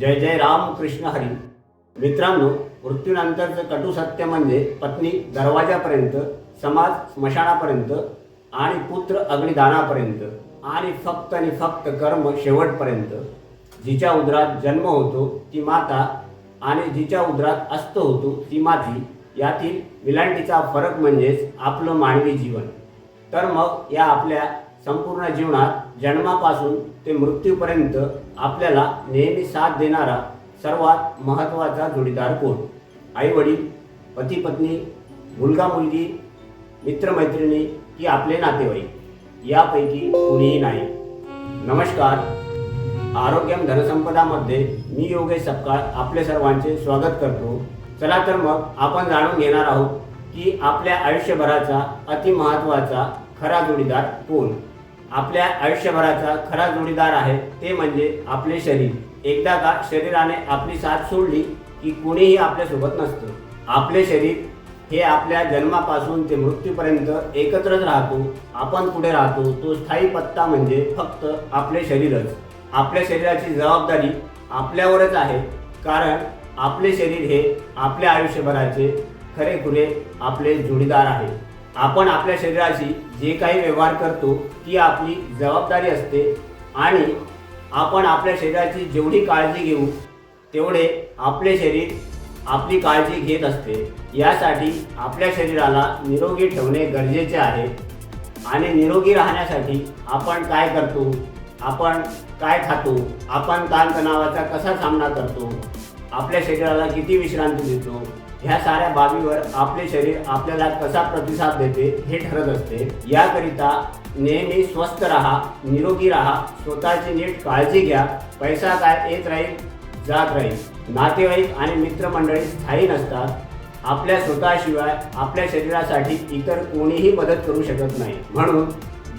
जय जय राम कृष्ण हरी. मित्रांनो मृत्यूनंतरचं कटू सत्य म्हणजे पत्नी दरवाजापर्यंत समाज स्मशानापर्यंत आणि पुत्र अग्निदानापर्यंत आणि फक्त आणि फक्त कर्म शेवटपर्यंत. जिच्या उदरात जन्म होतो ती माता आणि जिच्या उदरात अस्त होतो ती माती यातील विलांटीचा फरक म्हणजेच आपलं मानवी जीवन. तर मग या आपल्या संपूर्ण जीवनात जन्मापासून ते मृत्यूपर्यंत आपल्याला नेहमी साथ देणारा सर्वात महत्त्वाचा जोडीदार कोण? आई वडील पती पत्नी मुलगा मुलगी मित्रमैत्रिणी की आपले नातेवाईक. यापैकी कुणीही नाही. नमस्कार. आरोग्यम धनसंपदामध्ये मी योगेश सपकाळ आपले सर्वांचे स्वागत करतो. चला तर मग आपण जाणून घेणार आहोत की आपल्या आयुष्यभराचा अतिमहत्त्वाचा खरा जोडीदार कोण? आपल्या आयुष्यभराचा खरा जोडीदार आहे ते म्हणजे आपले शरीर. एकदा का शरीराने आपली साथ सोडली की कोणीही आपल्यासोबत नसतं. आपले शरीर हे आपल्या जन्मापासून ते मृत्यूपर्यंत एकत्रच राहतो आपण कुठे राहतो तो स्थायी पत्ता म्हणजे फक्त आपले शरीरच. आपल्या शरीराची जबाबदारी आपल्यावरच आहे कारण आपले शरीर हे आपल्या आयुष्यभराचे खरेखुरे आपले जोडीदार आहे. आपण आपल्या शरीराशी जे काही व्यवहार करतो ती आपली जबाबदारी असते आणि आपण आपल्या शरीराची जेवढी काळजी घेऊ तेवढे आपले शरीर आपली काळजी घेत असते. यासाठी आपल्या शरीराला निरोगी ठेवणे गरजेचे आहे आणि निरोगी राहण्यासाठी आपण काय करतो आपण काय खातो आपण ताणतणावाचा कसा सामना करतो आपल्या शरीराला किती विश्रांती देतो? ह्या साऱ्या बाबीवर आपले शरीर आपल्याला कसा प्रतिसाद देते हे ठरत असते. याकरिता नेहमी स्वस्थ राहा निरोगी राहा स्वतःची नीट काळजी घ्या पैसा काय येत राहील जात राहील. नातेवाईक आणि मित्रमंडळी स्थायी नसतात. आपल्या स्वतःशिवाय आपल्या शरीरासाठी इतर कोणीही मदत करू शकत नाही. म्हणून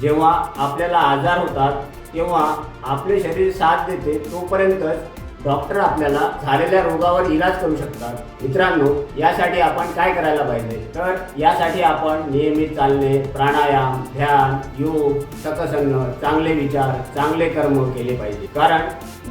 जेव्हा आपल्याला आजार होतात तेव्हा आपले शरीर साथ देते तोपर्यंतच डॉक्टर आपल्याला झालेल्या रोगावर इलाज करू शकतात. मित्रांनो यासाठी आपण काय करायला पाहिजे? तर यासाठी आपण नियमित चालणे प्राणायाम ध्यान योग सकसंग चांगले विचार चांगले कर्म केले पाहिजे. कारण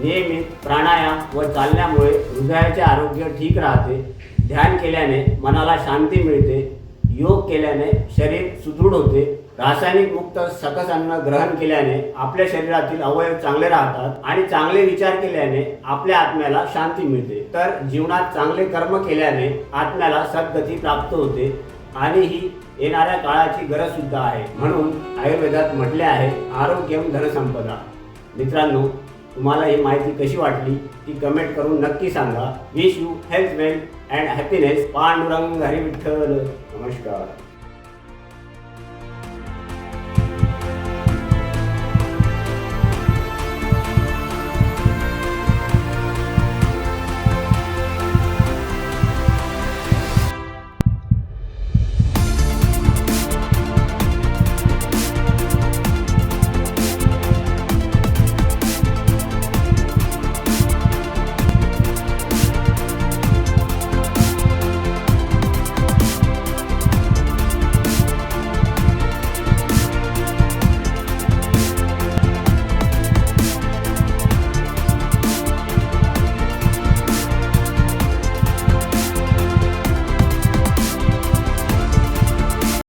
नियमित प्राणायाम व चालण्यामुळे हृदयाचे आरोग्य ठीक राहते. ध्यान केल्याने मनाला शांती मिळते. योग केल्याने शरीर सुदृढ होते. रासायनिक मुक्त सकस अन्न ग्रहण केल्याने आपल्या शरीरातील अवयव चांगले राहतात आणि चांगले विचार केल्याने आपल्या आत्म्याला शांती मिळते. तर जीवनात चांगले कर्म केल्याने आत्म्याला सद्गती प्राप्त होते आणि ही येणाऱ्या काळाची गरज सुद्धा आहे. म्हणून आयुर्वेदात म्हटले आहे आरोग्यम धनसंपदा. मित्रांनो तुम्हाला ही माहिती कशी वाटली ती कमेंट करून नक्की सांगा. Wish you health wealth and happiness Pandurang Hari Vitthal नमस्कार.